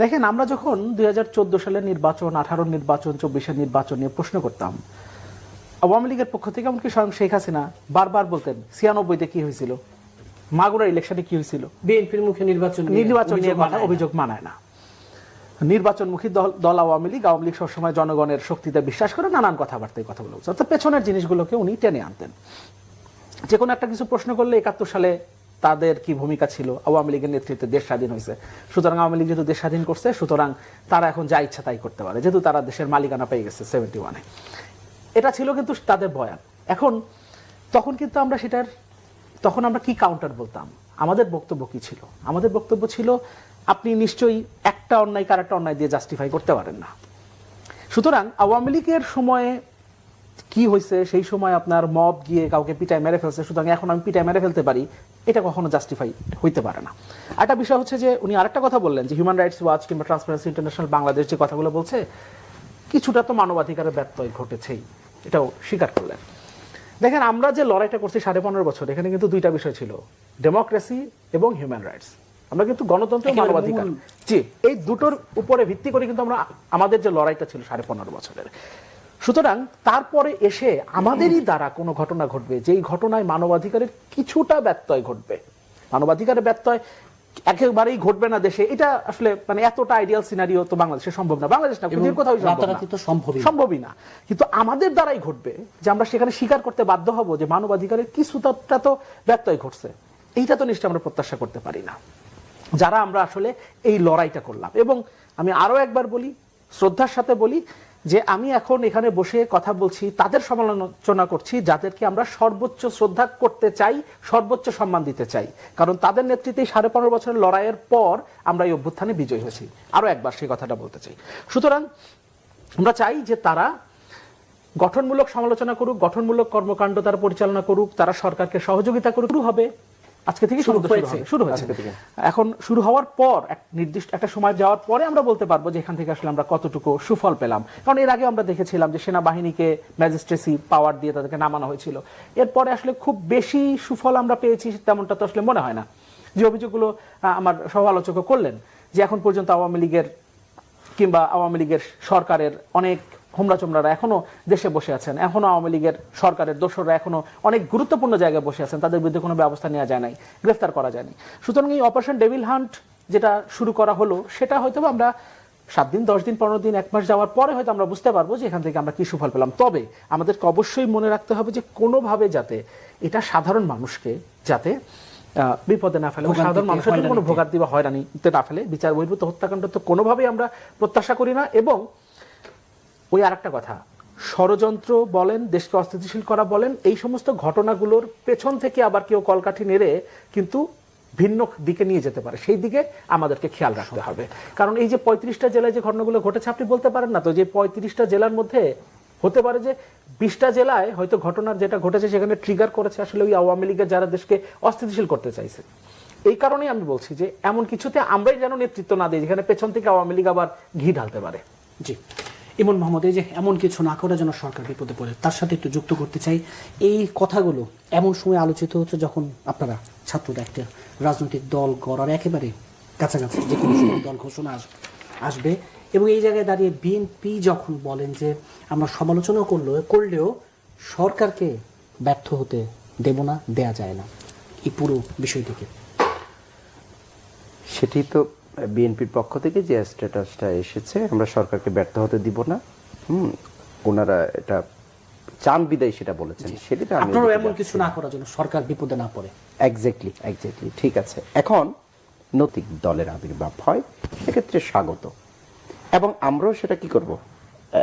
দেখেন আমরা যখন দুই সালের নির্বাচন আঠারো নির্বাচন চব্বিশের নির্বাচন নিয়ে প্রশ্ন করতাম আওয়ামী লীগের পক্ষ থেকে এমনকি স্বয়ং শেখ হাসিনা বারবার বলতেন ছিয়ানব্বইতে কি হয়েছিল? মাগুরা ইলেকশনে কি হয়েছিল? বিএনপির মুখে নির্বাচন নির্বাচন নিয়ে অভিযোগ কথা মানায় না। অভিযোগ মানায় না। নির্বাচনমুখী দল দল আওয়ামী লীগ আওয়ামী লীগ সবসময় জনগণের শক্তিতে বিশ্বাস করে নানান কথাবার্তায় কথা বলে অর্থাৎ পেছনের জিনিসগুলোকে উনি টেনে আনতেন। যে কোনো একটা কিছু প্রশ্ন করলে একাত্তর সালে তাদের কি ভূমিকা ছিল? আওয়ামী লীগের নেতৃত্বে দেশ স্বাধীন হয়েছে। সুতরাং আওয়ামী লীগ যেহেতু দেশ স্বাধীন করছে, সুতরাং তারা এখন যা ইচ্ছা তাই করতে পারে। যেহেতু তারা দেশের মালিকানা পেয়ে গেছে সেভেন্টি ওয়ানে এটা ছিল কিন্তু তাদের বয়ান। এখন, তখন কিন্তু আমরা সেটার, তখন আমরা কি কাউন্টার বলতাম? আমাদের বক্তব্য কি ছিল? আমাদের বক্তব্য ছিল, আপনি নিশ্চয়ই একটা অন্যায় কার একটা অন্যায় দিয়ে জাস্টিফাই করতে পারেন না। সুতরাং আওয়ামী লীগের সময়ে কি হয়েছে? সেই সময় আপনার মব গিয়ে কাউকে পিটায় মেরে ফেলছে। সুতরাং এখন আমি পিটায় মেরে ফেলতে পারি। এটা কখনো জাস্টিফাই হইতে পারে না। একটা বিষয় হচ্ছে যে উনি আরেকটা কথা বললেন যে হিউম্যান রাইটস ওয়াচ কিংবা ট্রান্সপারেন্সি ইন্টারন্যাশনাল বাংলাদেশ যে কথাগুলো বলছে কিছুটা তো মানবাধিকারের ব্যত্যয় ঘটেছেই। এটাও স্বীকার করলেন। দেখেন আমরা যে লড়াইটা করছি সাড়ে পনেরো বছর এখানে কিন্তু দুইটা বিষয় ছিল ডেমোক্রেসি এবং হিউম্যান রাইটস আমরা কিন্তু গণতন্ত্র মানবাধিকার। জি এই দুটোর উপরে ভিত্তি করে কিন্তু আমরা আমাদের যে লড়াইটা ছিল সাড়ে পনেরো বছরের। সুতরাং তারপরে এসে আমাদেরই দ্বারা কোনো ঘটনা ঘটবে যেই ঘটনায় মানবাধিকারের কিছুটা ব্যত্যয় ঘটবে। মানবাধিকারের ব্যত্যয় একেবারেই ঘটবে না দেশে। এটা আসলে মানে এতটা আইডিয়াল সিনারিও তো বাংলাদেশে সম্ভব না। বাংলাদেশ না পৃথিবীর কোথাও সম্ভব না। সম্ভবই না। কিন্তু আমাদের দ্বারাই ঘটবে যে আমরা সেখানে স্বীকার করতে বাধ্য হব যে মানবাধিকারের কিছুটা তো ব্যত্যয় ঘটছে। এইটা তো নিশ্চয় আমরা প্রত্যাশা করতে পারি না। যারা আমরা আসলে এই লড়াইটা করলাম। এবং আমি আরও একবার বলি শ্রদ্ধার সাথে বলি যে আমি এখন এখানে বসে কথা বলছি, তাদের সমালোচনা করছি, যাদেরকে আমরা সর্বোচ্চ শ্রদ্ধা করতে চাই, সর্বোচ্চ সম্মান দিতে চাই। কারণ তাদের নেতৃত্বে সাড়ে পনেরো বছরের লড়াইয়ের পর আমরা এই অভ্যুত্থানে বিজয়ী হয়েছি। আরও একবার সেই কথাটা বলতে চাই। সুতরাং আমরা চাই যে তারা গঠনমূলক সমালোচনা করুক, গঠনমূলক কর্মকাণ্ড তারা পরিচালনা করুক, তারা সরকারকে সহযোগিতা করুক। হবে আজকে থেকে শুরু হয়েছে। শুরু হয়েছে। এখন শুরু হওয়ার পর এক নির্দিষ্ট একটা সময় যাওয়ার পরে আমরা বলতে পারব যে এখান থেকে আসলে আমরা কতটুকু সুফল পেলাম। কারণ এর আগে আমরা দেখেছিলাম যে সেনাবাহিনীকে ম্যাজিস্ট্রেসি পাওয়ার দিয়ে তাদেরকে নামানো হয়েছিল। এরপরে আসলে খুব বেশি সুফল আমরা পেয়েছি তেমনটা তো আসলে মনে হয় না। যে অভিযোগগুলো আমার সহ আলোচকও করলেন যে এখন পর্যন্ত আওয়ামী লীগের কিংবা আওয়ামী লীগের সরকারের অনেক হোমরা চোমরারা এখনও দেশে বসে আছেন। এখনও আওয়ামী লীগের সরকারের দোসররা এখনও অনেক গুরুত্বপূর্ণ জায়গায় বসে আছেন। তাদের বিরুদ্ধে কোনো ব্যবস্থা নেওয়া যায় নাই গ্রেফতার করা যায়নি সুতরাং এই অপারেশন ডেভিল হান্ট যেটা শুরু করা হলো সেটা হয়তো আমরা সাত দিন দশ দিন পনেরো দিন এক মাস যাওয়ার পরে হয়তো আমরা বুঝতে পারব যে এখান থেকে আমরা কি সুফল পেলাম। তবে আমাদেরকে অবশ্যই মনে রাখতে হবে যে কোনোভাবে যাতে এটা সাধারণ মানুষকে যাতে বিপদে না ফেলে সাধারণ মানুষের কোনো। ভোগান্তি বা হয়রানিতে না ফেলে বিচার বহির্ভূত হত্যাকাণ্ড তো কোনোভাবেই আমরা প্রত্যাশা করি না এবং ওই আরেকটা কথা। ষড়যন্ত্র বলেন, দেশকে অস্থিতিশীল করা বলেন, এই সমস্ত ঘটনাগুলোর পেছন থেকে আবার কেউ কলকাঠি নেড়ে কিন্তু ভিন্ন দিকে নিয়ে যেতে পারে। সেই দিকে আমাদেরকে খেয়াল রাখতে হবে। কারণ এই যে পঁয়ত্রিশটা জেলায় যে ঘটনাগুলো ঘটেছে, আপনি বলতে পারেন না তো যে পঁয়ত্রিশটা জেলার মধ্যে হতে পারে যে বিশটা জেলায় হয়তো ঘটনার যেটা ঘটেছে সেখানে ট্রিগার করেছে আসলে ওই আওয়ামী লীগের যারা দেশকে অস্থিতিশীল করতে চাইছে। এই কারণেই আমি বলছি যে এমন কিছুতে আমরাই যেন নেতৃত্ব না দিই, যেখানে পেছন থেকে আওয়ামী লীগ আবার ঘি ঢালতে পারে। জি। ইমন মোহাম্মদ, এই যে এমন কিছু না করে যেন সরকার বিপদে পড়ে, তার সাথে একটু যুক্ত করতে চাই। এই কথাগুলো এমন সময় আলোচিত হচ্ছে যখন আপনারা ছাত্ররা একটা রাজনৈতিক দল গড়ার একেবারে কাছাকাছি যে কোনো সময় দল ঘোষণা আস- আসবে। এবং এই জায়গায় দাঁড়িয়ে বিএনপি যখন বলেন যে আমরা সমালোচনা করল করলেও সরকারকে ব্যর্থ হতে দেব না, দেয়া যায় না। এই পুরো বিষয়টিকে। সেটি তো বিএনপির পক্ষ থেকে যে স্ট্যাটাসটা এসেছে আমরা সরকারকে ব্যর্থ হতে দিব না। হুম ওনারা এটা চান বিদায় সেটা বলেছেন। সেটা আমি আপনারাও এমন কিছু না করার জন্য সরকার বিপদে না পড়ে। এক্স্যাক্টলি এক্স্যাক্টলি ঠিক আছে। এখন নৈতিক দলের আবির্ভাব হয় সেক্ষেত্রে স্বাগত। এবং আমরাও সেটা কি করব?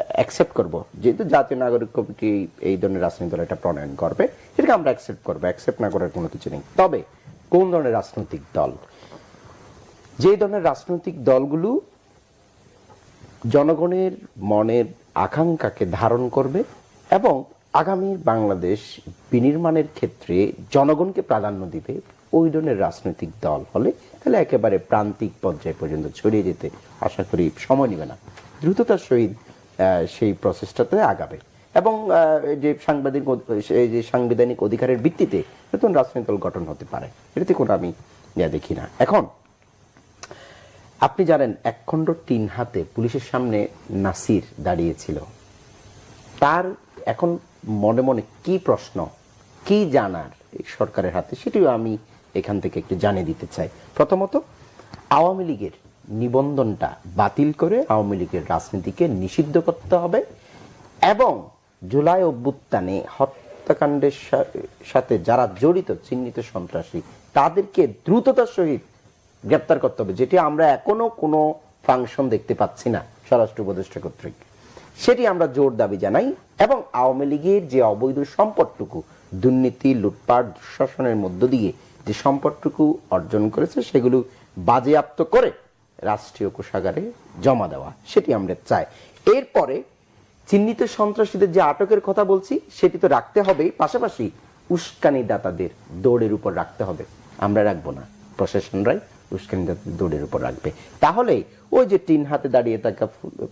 অ্যাকসেপ্ট করব। যেহেতু জাতীয় নাগরিক কমিটি এই ধরনের রাজনৈতিক দল এটা প্রণয়ন করবে সেটাকে আমরা অ্যাকসেপ্ট করব। অ্যাকসেপ্ট না করার কোনো কিছু নেই। তবে কোন ধরনের রাজনৈতিক দল যে ধরনের রাজনৈতিক দলগুলো জনগণের মনের আকাঙ্ক্ষাকে ধারণ করবে এবং আগামী বাংলাদেশ বিনির্মাণের ক্ষেত্রে জনগণকে প্রাধান্য দিবে, ওই ধরনের রাজনৈতিক দল হলে তাহলে একেবারে প্রান্তিক পর্যায় পর্যন্ত ছড়িয়ে যেতে আশা করি সময় নেবে না। দ্রুততার সহিত সেই প্রসেসটাতে আগাবে। এবং যে সাংবাদিক যে সাংবিধানিক অধিকারের ভিত্তিতে নতুন রাজনৈতিক দল গঠন হতে পারে এটাতে কোনো আমি দেখি না। এখন আপনি জানেন, একখণ্ড তিন হাতে পুলিশের সামনে নাসির দাঁড়িয়েছিল। তার এখন মনে মনে কি প্রশ্ন, কি জানার সরকারের হাতে, সেটিও আমি এখান থেকে একটু জানিয়ে দিতে চাই। প্রথমত, আওয়ামী লীগের নিবন্ধনটা বাতিল করে আওয়ামী লীগের রাজনীতিকে নিষিদ্ধ করতে হবে এবং জুলাই অভ্যুত্থানে হত্যাকাণ্ডের সাথে যারা জড়িত, চিহ্নিত সন্ত্রাসী, তাদেরকে দ্রুততার সহিত গ্রেপ্তার করতে হবে, যেটি আমরা এখনও কোনো ফাংশন দেখতে পাচ্ছি না স্বরাষ্ট্র উপদেষ্টা কর্তৃক। সেটি আমরা জোর দাবি জানাই এবং আওয়ামী লীগের যে অবৈধ সম্পদটুকু, দুর্নীতি, লুটপাট, দুঃশাসনের মধ্য দিয়ে যে সম্পদটুকু অর্জন করেছে, সেগুলো বাজেয়াপ্ত করে রাষ্ট্রীয় কোষাগারে জমা দেওয়া, সেটি আমরা চাই। এরপরে চিহ্নিত সন্ত্রাসীদের যে আটকের কথা বলছি, সেটি তো রাখতে হবেই পাশাপাশি উস্কানি দাতাদের দৌড়ের উপর রাখতে হবে। আমরা রাখব না। প্রশাসনরাই উস্কানি দৌড়ের উপর রাখবে। তাহলে ওই যে টিন হাতে দাঁড়িয়ে থাকা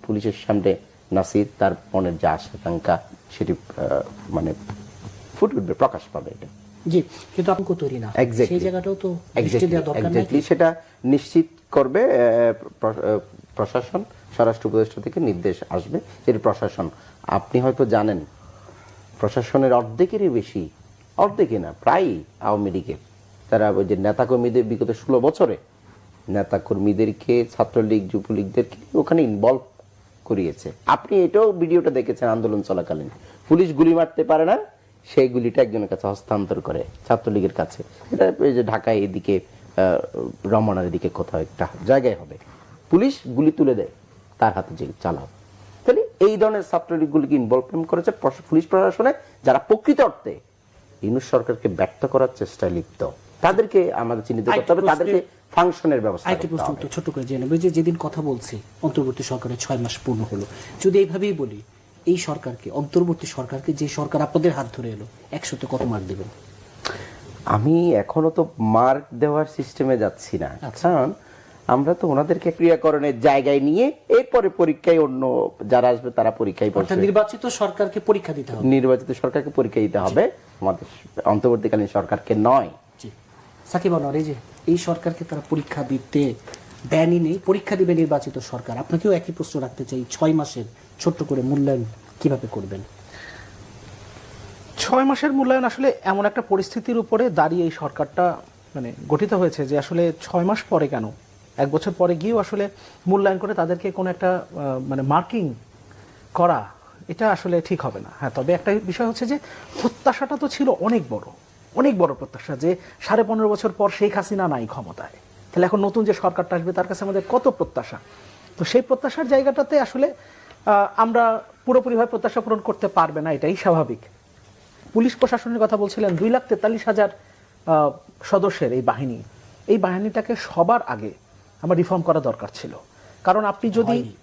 পুলিশের সামনে নাসির তার মনের যে আশা আকাঙ্ক্ষা সেটি মানে ফুটে উঠবে প্রকাশ পাবে এটা। জি কিন্তু আপনি কো তৈরি না সেই জায়গাটাও তো নাকি? সেটা নিশ্চিত করবে প্রশাসন স্বরাষ্ট্র উপদেষ্টা থেকে নির্দেশ আসবে যেটি প্রশাসন আপনি হয়তো জানেন প্রশাসনের অর্ধেকেরই বেশি অর্ধেকই না প্রায়ই আওয়ামী লীগের তারা ওই যে নেতাকর্মীদের বিগত ষোলো বছরে নেতাকর্মীদেরকে, ছাত্রলীগ, যুবলীগদেরকে ওখানে ইনভলভ করিয়েছে। আপনি এটাও ভিডিওটা দেখেছেন আন্দোলন চলাকালীন। পুলিশ গুলি মারতে পারে না, সেই গুলিটা একজনের কাছে হস্তান্তর করে ছাত্রলীগের কাছে। এটা যে ঢাকায় এদিকে রমনার এদিকে কোথাও একটা জায়গায় হবে। পুলিশ গুলি তুলে দেয়, তার হাতে যে চালাও। তাহলে এই ধরনের ছাত্রলীগগুলিকে ইনভলভমেন্ট করেছে? পুলিশ প্রশাসনে যারা প্রকৃত অর্থে ইউনুস সরকারকে ব্যর্থ করার চেষ্টায় লিপ্ত। তাদেরকে আমাদের চিহ্নিত করতে হবে তাদেরকে ফাংশনের ব্যবস্থা আরেকটি প্রশ্ন একটু ছোট করে জেনে নেব যে যেদিন কথা বলছি অন্তর্বর্তী সরকারের ছয় মাস পূর্ণ হলো। যদি এইভাবেই বলি এই সরকারকে অন্তর্বর্তী সরকারকে যে সরকার আপনাদের হাত ধরে এলো একশোতে কত মার্ক দেবেন? আমি এখনও তো মার্ক দেওয়ার সিস্টেমে যাচ্ছি না। আচ্ছা। কারণ আমরা তো ওনাদেরকে ক্রিয়াকরণের জায়গায় নিয়ে এরপরে পরীক্ষায় অন্য যারা আসবে তারা পরীক্ষায় অর্থাৎ নির্বাচিত সরকারকে পরীক্ষা দিতে হবে। নির্বাচিত সরকারকে পরীক্ষা দিতে হবে। আমাদের অন্তর্বর্তীকালীন সরকারকে নয়। সাকিব আনোয়ার, এই যে, এই সরকারকে তারা পরীক্ষা দিতে দেয়নি নেই, পরীক্ষা দিবে নির্বাচিত সরকার। আপনাকেও একই প্রশ্ন রাখতে চাই, ছয় মাসের ছোট্ট করে মূল্যায়ন কীভাবে করবেন? ছয় মাসের মূল্যায়ন আসলে এমন একটা পরিস্থিতির উপরে দাঁড়িয়ে এই সরকারটা মানে গঠিত হয়েছে যে আসলে ছয় মাস পরে কেন? এক বছর পরে গিয়েও আসলে মূল্যায়ন করে তাদেরকে কোনো একটা মানে মার্কিং করা, এটা আসলে ঠিক হবে না। হ্যাঁ তবে একটা বিষয় হচ্ছে যে, প্রত্যাশাটা তো ছিল অনেক বড়। অনেক বড় প্রত্যাশা যে সাড়ে পনেরো বছর পর শেখ হাসিনা নাই ক্ষমতায়। তাহলে এখন নতুন যে সরকারটা আসবে তার কাছে আমাদের কত প্রত্যাশা? তো সেই প্রত্যাশার জায়গাটাতে আসলে আমরা পুরোপুরিভাবে প্রত্যাশা পূরণ করতে পারবে না এটাই স্বাভাবিক। পুলিশ প্রশাসনের কথা বলছিলেন দুই লাখ তেতাল্লিশ হাজার আহ, সদস্যের এই বাহিনী। এই বাহিনীটাকে সবার আগে আমার রিফর্ম করা দরকার ছিল। কারণ আপনি যদি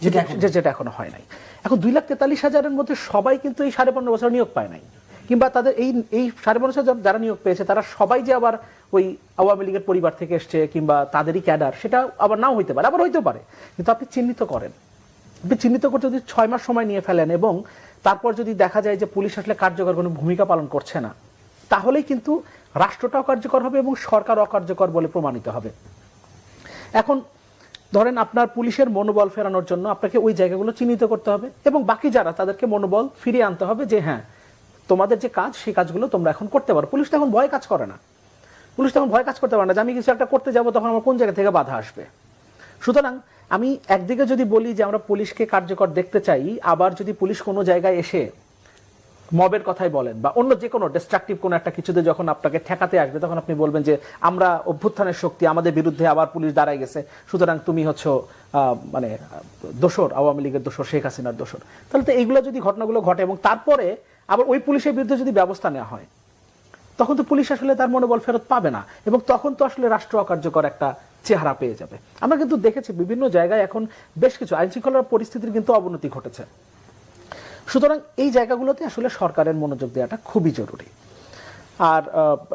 যেটা যেটা যে- যেটা এখনও হয় নাই। এখন দুই লাখ তেতাল্লিশ হাজারের মধ্যে সবাই কিন্তু এই সাড়ে পনেরো বছর নিয়োগ পায় নাই। কিংবা তাদের এই এই সাড়ে বছর যারা নিয়োগ পেয়েছে, তারা সবাই যে আবার ওই আওয়ামী লীগের পরিবার থেকে এসছে কিংবা তাদেরই ক্যাডার, সেটা আবার নাও হইতে পারে, আবার হইতে পারে। কিন্তু আপনি চিহ্নিত করেন। আপনি চিহ্নিত করতে যদি ছয় মাস সময় নিয়ে ফেলেন এবং তারপর যদি দেখা যায় যে পুলিশ আসলে কার্যকর কোনো ভূমিকা পালন করছে না, তাহলেই কিন্তু রাষ্ট্রটাও কার্যকর হবে এবং সরকার অকার্যকর বলে প্রমাণিত হবে। এখন ধরেন আপনার পুলিশের মনোবল ফেরানোর জন্য আপনাকে ওই জায়গাগুলো চিহ্নিত করতে হবে এবং বাকি যারা, তাদেরকে মনোবল ফিরিয়ে আনতে হবে যে হ্যাঁ তোমাদের যে কাজ, সেই কাজগুলো তোমরা এখন করতে পারো। পুলিশ তো এখন ভয় কাজ করে না। পুলিশ তখন ভয় কাজ করতে পারে না যে আমি কিছু একটা করতে যাব, তখন আমার কোন জায়গা থেকে বাধা আসবে? সুতরাং আমি একদিকে যদি বলি যে আমরা পুলিশকে কার্যকর দেখতে চাই, আবার যদি পুলিশ কোনো জায়গায় এসে মবের কথাই বলেন বা অন্য যে কোনো ডিস্ট্রাকটিভ কোনো একটা কিছুতে যখন আপনাকে ঠেকাতে আসবে, তখন আপনি বলবেন যে আমরা অভ্যুত্থানের শক্তি, আমাদের বিরুদ্ধে আবার পুলিশ দাঁড়ায় গেছে। সুতরাং তুমি হচ্ছে মানে দোসর আওয়ামী লীগের দোসর শেখ হাসিনার দোসর তাহলে তো এইগুলো যদি ঘটনাগুলো ঘটে এবং তারপরে আবার ওই পুলিশের বিরুদ্ধে যদি ব্যবস্থা নেওয়া হয় তখন তো পুলিশ আসলে তার মনোবল ফেরত পাবে না এবং তখন তো আসলে রাষ্ট্র অকার্যকর একটা চেহারা পেয়ে যাবে। আমরা কিন্তু দেখেছি বিভিন্ন জায়গায় এখন বেশ কিছু আইন শৃঙ্খলার পরিস্থিতির কিন্তু অবনতি ঘটেছে। সুতরাং এই জায়গাগুলোতে আসলে সরকারের মনোযোগ দেওয়াটা খুবই জরুরি। আর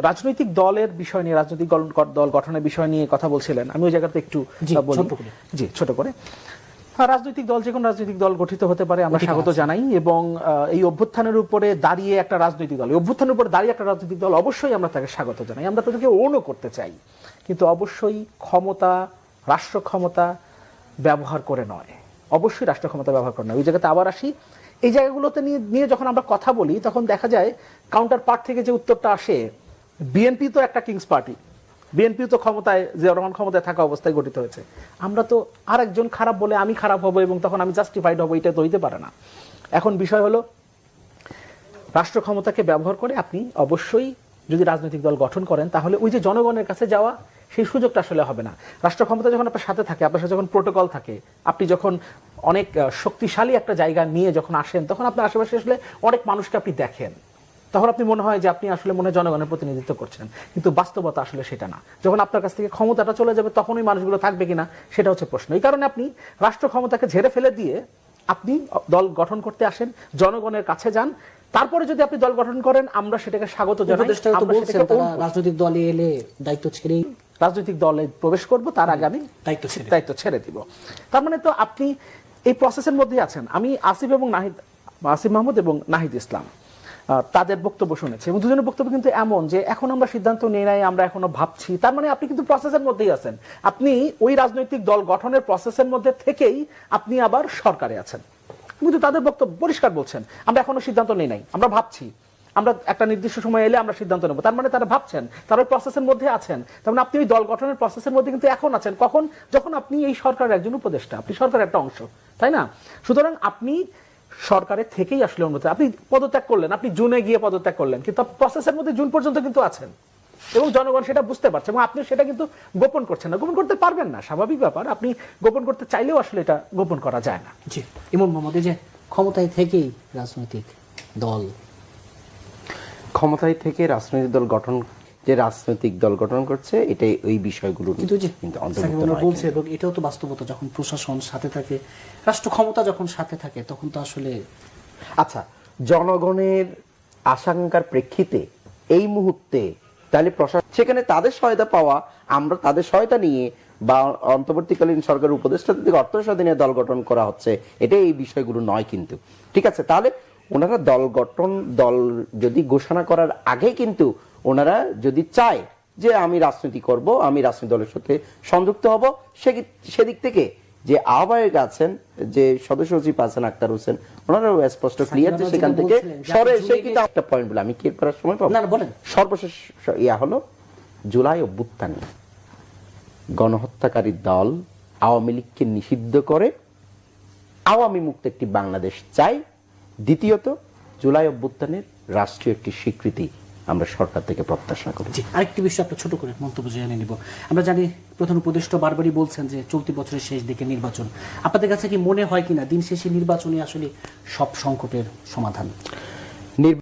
রাজনৈতিক দলের বিষয় নিয়ে রাজনৈতিক দল গঠনের বিষয় নিয়ে কথা বলছিলেন আমি ওই জায়গাতে একটু জি, বলি। জি ছোট করে। রাজনৈতিক দল যে কোনো রাজনৈতিক দল গঠিত হতে পারে আমরা স্বাগত জানাই। এবং এই অভ্যুত্থানের উপরে দাঁড়িয়ে একটা রাজনৈতিক দল অভ্যুত্থানের উপরে দাঁড়িয়ে একটা রাজনৈতিক দল অবশ্যই আমরা তাকে স্বাগত জানাই। আমরা তাদেরকে ওনও করতে চাই কিন্তু অবশ্যই ক্ষমতা রাষ্ট্র ক্ষমতা ব্যবহার করে নয়। অবশ্যই রাষ্ট্র ক্ষমতা ব্যবহার করে নয়। ওই জায়গাতে আবার আসি। এই জায়গাগুলোতে নিয়ে নিয়ে যখন আমরা কথা বলি তখন দেখা যায় কাউন্টার পার্ট থেকে যে উত্তরটা আসে বিএনপি তো একটা কিংস পার্টি বিএনপি তো ক্ষমতায় যে রহমান ক্ষমতায় থাকা অবস্থায় গঠিত হয়েছে। আমরা তো আরেকজন খারাপ বলে আমি খারাপ হব এবং তখন আমি জাস্টিফাইড হব, এটা তো হইতে পারে না। এখন বিষয় হলো, রাষ্ট্র ক্ষমতাকে ব্যবহার করে আপনি অবশ্যই যদি রাজনৈতিক দল গঠন করেন, তাহলে ওই যে জনগণের কাছে যাওয়া, সেই সুযোগটা আসলে হবে না। রাষ্ট্র ক্ষমতা যখন আপনার সাথে থাকে, আপনার সাথে যখন প্রোটোকল থাকে, আপনি যখন অনেক শক্তিশালী একটা জায়গা নিয়ে যখন আসেন, তখন আপনার আশেপাশে আসলে অনেক মানুষকে আপনি দেখেন। তখন আপনি মনে হয় যে আপনি আসলে মনে হয় জনগণের প্রতিনিধিত্ব করছেন। কিন্তু বাস্তবতা আসলে সেটা না। যখন আপনার কাছ থেকে ক্ষমতাটা চলে যাবে তখন ওই মানুষগুলো থাকবে কিনা সেটা হচ্ছে প্রশ্ন। এই কারণে আপনি রাষ্ট্র ক্ষমতাকে ঝেড়ে ফেলে দিয়ে আপনি দল গঠন করতে আসেন জনগণের কাছে যান। তারপরে যদি আপনি দল গঠন করেন আমরা সেটাকে স্বাগত জানাই। রাজনৈতিক দলে এলে দায়িত্ব ছেড়েই রাজনৈতিক দলে প্রবেশ করব তার আগে আমি দায়িত্ব ছেড়ে। দায়িত্ব ছেড়ে দিব। তার মানে তো আপনি এই প্রসেসের মধ্যেই আছেন। আমি আসিফ এবং নাহিদ আসিফ মাহমুদ এবং নাহিদ ইসলাম। তাদের বক্তব্য শুনেছি। এবং দুজনের বক্তব্য কিন্তু এমন যে, এখন আমরা সিদ্ধান্ত নিয়ে নাই, আমরা এখনও ভাবছি। তার মানে আপনি কিন্তু প্রসেসের মধ্যেই আছেন। আপনি ওই রাজনৈতিক দল গঠনের প্রসেসের মধ্যে থেকেই আপনি আবার সরকারে আছেন। কিন্তু তাদের বক্তব্য পরিষ্কার বলছেন, আমরা এখনও সিদ্ধান্ত নেই নাই, আমরা ভাবছি। আমরা একটা নির্দিষ্ট সময় এলে আমরা সিদ্ধান্ত নেব। তার মানে তারা ভাবছেন, তারা প্রসেসের মধ্যে আছেন। তার মানে আপনি ওই দল গঠনের প্রসেসের মধ্যে কিন্তু এখন আছেন। কখন? যখন আপনি এই সরকারের একজন উপদেষ্টা, আপনি সরকারের একটা অংশ, তাই না? সুতরাং আপনি সরকারের থেকেই আসলে অনুমতি আপনি পদত্যাগ করলেন আপনি জুনে গিয়ে পদত্যাগ করলেন কিন্তু প্রসেসের মধ্যে জুন পর্যন্ত কিন্তু আছেন। এবং জনগণ সেটা বুঝতে পারছে এবং আপনি সেটা কিন্তু গোপন করছেন না। গোপন করতে পারবেন না স্বাভাবিক ব্যাপার। আপনি গোপন করতে চাইলেও আসলে এটা গোপন করা যায় না। জি ইমন মোহাম্মদ যে ক্ষমতায় থেকেই রাজনৈতিক দল। ক্ষমতায় থেকে রাজনৈতিক দল গঠন যে রাজনৈতিক দল গঠন করছে এটাই ওই বিষয়গুলো কিন্তু বলছে এবং এটাও তো বাস্তবতা যখন প্রশাসন সাথে থাকে রাষ্ট্র ক্ষমতা যখন সাথে থাকে তখন তো আসলে আচ্ছা জনগণের আশঙ্কার প্রেক্ষিতে এই মুহূর্তে তাহলে প্রশাসন সেখানে তাদের সহায়তা পাওয়া আমরা তাদের সহায়তা নিয়ে বা অন্তর্বর্তীকালীন সরকার উপদেষ্টা থেকে অর্থ সহায়তা দল গঠন করা হচ্ছে এটা এই বিষয়গুলো নয় কিন্তু। ঠিক আছে তাহলে ওনারা দল গঠন দল যদি ঘোষণা করার আগে কিন্তু ওনারা যদি চায় যে আমি রাজনীতি করব আমি রাজনৈতিক দলের সাথে সংযুক্ত হব সে- সেদিক থেকে যে আহ্বায়ক আছেন যে সদস্য সচিব আছেন আক্তার হোসেন ওনারাও স্পষ্ট ক্লিয়ার যে সেখান থেকে সরে এসে কিন্তু একটা পয়েন্ট বলে আমি কি করার সময় পাবো? না, না, বলেন। সর্বশেষ ইয়া হলো জুলাই অভ্যুত্থানে। গণহত্যাকারী দল আওয়ামী লীগকে নিষিদ্ধ করে আওয়ামী মুক্ত একটি বাংলাদেশ চাই। দ্বিতীয়ত জুলাই অভ্যুত্থানের রাষ্ট্রীয় একটি স্বীকৃতি। আমরা সরকার থেকে প্রত্যাশা করি। জি আরেকটি বিষয় আপনার ছোট করে মন্তব্য জেনে নিব। আমরা জানি প্রধান উপদেষ্টা বারবারই বলছেন যে চলতি বছরের শেষ দিকে নির্বাচন। আপনাদের কাছে কি মনে হয় কিনা? দিন শেষে নির্বাচনই আসলে সব সংকটের সমাধান? নির্বাচন